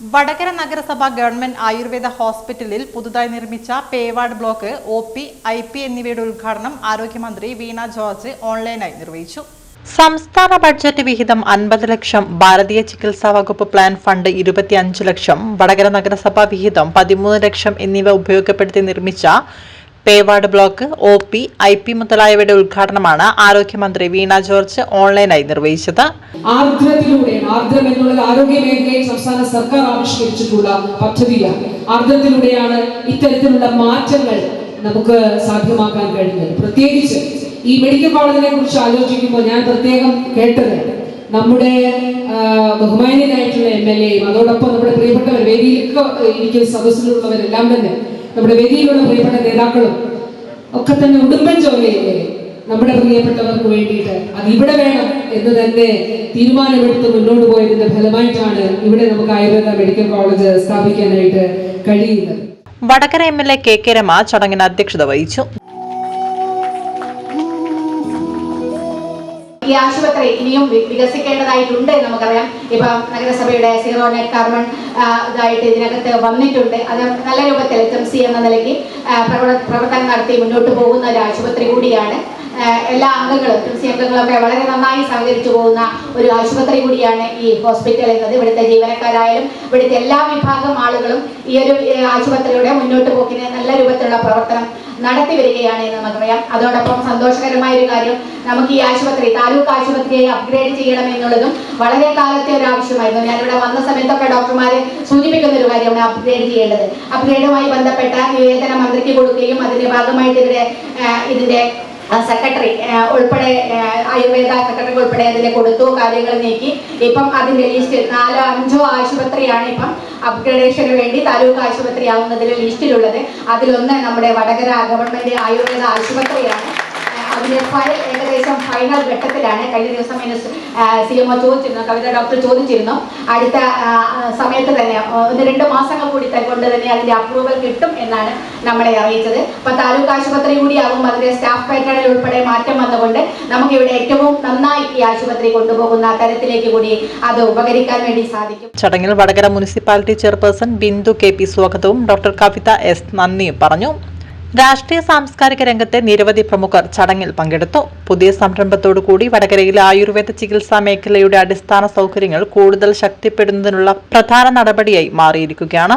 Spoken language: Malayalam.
വടകര നഗരസഭ ഗവൺമെന്റ് ആയുർവേദ ഹോസ്പിറ്റലിൽ പുതുതായി നിർമ്മിച്ച pay ward block O P I P എന്നിവയുടെ ഉദ്ഘാടനം ആരോഗ്യമന്ത്രി വീണ ജോർജ് ഓൺലൈനായി നിർവഹിച്ചു. സംസ്ഥാന ബഡ്ജറ്റ് വിഹിതം അൻപത് ലക്ഷം ഭാരതീയ ചികിത്സാ വകുപ്പ് പ്ലാൻ ഫണ്ട് ഇരുപത്തിയഞ്ച് ലക്ഷം വടകര നഗരസഭ വിഹിതം പതിമൂന്ന് ലക്ഷം എന്നിവ ഉപയോഗപ്പെടുത്തി നിർമ്മിച്ച pay ward block O P I P മുതലായവയുടെ ഉദ്ഘാടനമാണ് ആരോഗ്യമന്ത്രി വീണ ജോർജ് ഓൺലൈനായി നിർവഹിച്ചത്. ആർദ്രത്തിലൂടെ ആർദ്രം എന്നുള്ളത് ആരോഗ്യ മേഖലയിൽ സംസ്ഥാന സർക്കാർ ആവിഷ്കരിച്ചിട്ടുള്ള പദ്ധതിയാണ്. ആർദ്രത്തിലൂടെയാണ് ഇത്തരത്തിലുള്ള മാറ്റങ്ങൾ നമുക്ക് സാധ്യമാക്കാൻ കഴിഞ്ഞത്. പ്രത്യേകിച്ച് ഈ മെഡിക്കൽ കോളേജിനെ കുറിച്ച് ആലോചിക്കുമ്പോൾ ഞാൻ പ്രത്യേകം കേട്ടത് നമ്മുടെ ബഹുമാന്യനായിട്ടുള്ള എം എൽ എയും അതോടൊപ്പം നമ്മുടെ പ്രിയപ്പെട്ടവർ വേദിയിലൊക്കെ ഇരിക്കുന്ന സദസ്സിലുള്ളവരെല്ലാം തന്നെ നമ്മുടെ വേദിയിലുള്ള പ്രിയപ്പെട്ട നേതാക്കളും ഒക്കെ തന്നെ ഉടുമ്പൻ ചോലയിലെ നമ്മുടെ പ്രിയപ്പെട്ടവർക്ക് വേണ്ടിയിട്ട് അത് ഇവിടെ വേണം എന്ന് തന്നെ തീരുമാനമെടുത്ത് മുന്നോട്ട് പോയതിന്റെ ഫലമായിട്ടാണ് ഇവിടെ നമുക്ക് ആയുർവേദ മെഡിക്കൽ കോളേജ് സ്ഥാപിക്കാനായിട്ട് കഴിയുന്നത്. Vadakara M L A K K Rema ചടങ്ങിന് അധ്യക്ഷത വഹിച്ചു. ഈ ആശുപത്രി ഇനിയും വികസിക്കേണ്ടതായിട്ടുണ്ട് നമുക്കറിയാം. ഇപ്പം നഗരസഭയുടെ സീറോ നെറ്റ് കാർബൺ ഇതായിട്ട് ഇതിനകത്ത് വന്നിട്ടുണ്ട്. അത് നല്ല രൂപത്തിൽ എച്ച് എം സി എന്ന നിലയ്ക്ക് പ്രവർത്തനം നടത്തി മുന്നോട്ട് പോകുന്ന ഒരു ആശുപത്രി കൂടിയാണ്. എല്ലാ അംഗങ്ങളും എം സി അംഗങ്ങളൊക്കെ വളരെ നന്നായി സഹകരിച്ചു പോകുന്ന ഒരു ആശുപത്രി കൂടിയാണ് ഈ ഹോസ്പിറ്റൽ എന്നത്. ഇവിടുത്തെ ജീവനക്കാരായാലും ഇവിടുത്തെ എല്ലാ വിഭാഗം ആളുകളും ഈ ഒരു ആശുപത്രിയുടെ മുന്നോട്ട് പോക്കിന് നല്ല രൂപത്തിലുള്ള പ്രവർത്തനം നടത്തി വരികയാണ് എന്ന് നമുക്കറിയാം അതോടൊപ്പം സന്തോഷകരമായ ഒരു കാര്യം നമുക്ക് ഈ ആശുപത്രി താലൂക്ക് ആശുപത്രിയെ അപ്ഗ്രേഡ് ചെയ്യണം എന്നുള്ളതും വളരെ കാലത്തെ ഒരു ആവശ്യമായിരുന്നു. ഞാനിവിടെ വന്ന സമയത്തൊക്കെ ഡോക്ടർമാരെ സൂചിപ്പിക്കുന്ന ഒരു കാര്യമാണ് അപ്ഗ്രേഡ് ചെയ്യേണ്ടത്. അപ്ഗ്രേഡുമായി ബന്ധപ്പെട്ട നിവേദനം മന്ത്രിക്ക് കൊടുക്കുകയും അതിന്റെ ഭാഗമായിട്ട് ഇതിന്റെ ഇതിന്റെ സെക്രട്ടറി ഉൾപ്പെടെ ആയുർവേദ സെക്രട്ടറി ഉൾപ്പെടെ അതിനെ കൊടുത്തു കാര്യങ്ങൾ നീക്കി. ഇപ്പം അതിന്റെ ലിസ്റ്റ് നാലോ അഞ്ചോ ആശുപത്രിയാണ് ഇപ്പം അപ്ഗ്രഡേഷന് വേണ്ടി താലൂക്ക് ആശുപത്രി ആവുന്നതിൽ ലിസ്റ്റിലുള്ളത് അതിലൊന്ന് നമ്മുടെ വടകര ഗവൺമെന്റ് ആയുർവേദ ആശുപത്രിയാണ്. അതിന്റെ ഫയൽ ഏകദേശം ഫൈനൽ ഘട്ടത്തിലാണ്. കഴിഞ്ഞ ദിവസം സി എം ഒ ചോദിച്ചിരുന്നു കവിത ഡോക്ടർ ചോദിച്ചിരുന്നു. അടുത്ത സമയത്ത് തന്നെ ഒന്ന് രണ്ട് മാസങ്ങൾ കൂടി കൊണ്ട് തന്നെ അതിന്റെ അപ്രൂവൽ കിട്ടും എന്നാണ് നമ്മളെ അറിയിച്ചത്. അപ്പൊ താലൂക്ക് ആശുപത്രി കൂടിയാകും. അതിന്റെ സ്റ്റാഫ് പാറ്റേണിൽ ഉൾപ്പെടെ മാറ്റം വന്നുകൊണ്ട് നമുക്ക് ഇവിടെ ഏറ്റവും നന്നായി ഈ ആശുപത്രി കൊണ്ടുപോകുന്ന തരത്തിലേക്ക് കൂടി അത് ഉപകരിക്കാൻ വേണ്ടി സാധിക്കും. ചടങ്ങിൽ Vadakara municipality chairperson Bindu K P സ്വാഗതവും ഡോക്ടർ കവിത എസ് നന്ദിയും പറഞ്ഞു. രാഷ്ട്രീയ സാംസ്കാരിക രംഗത്തെ നിരവധി പ്രമുഖർ ചടങ്ങിൽ പങ്കെടുത്തു. പുതിയ സംരംഭത്തോടുകൂടി വടകരയിലെ ആയുർവേദ ചികിത്സാ മേഖലയുടെ അടിസ്ഥാന സൗകര്യങ്ങൾ കൂടുതൽ ശക്തിപ്പെടുന്നതിനുള്ള പ്രധാന നടപടിയായി മാറിയിരിക്കുകയാണ്.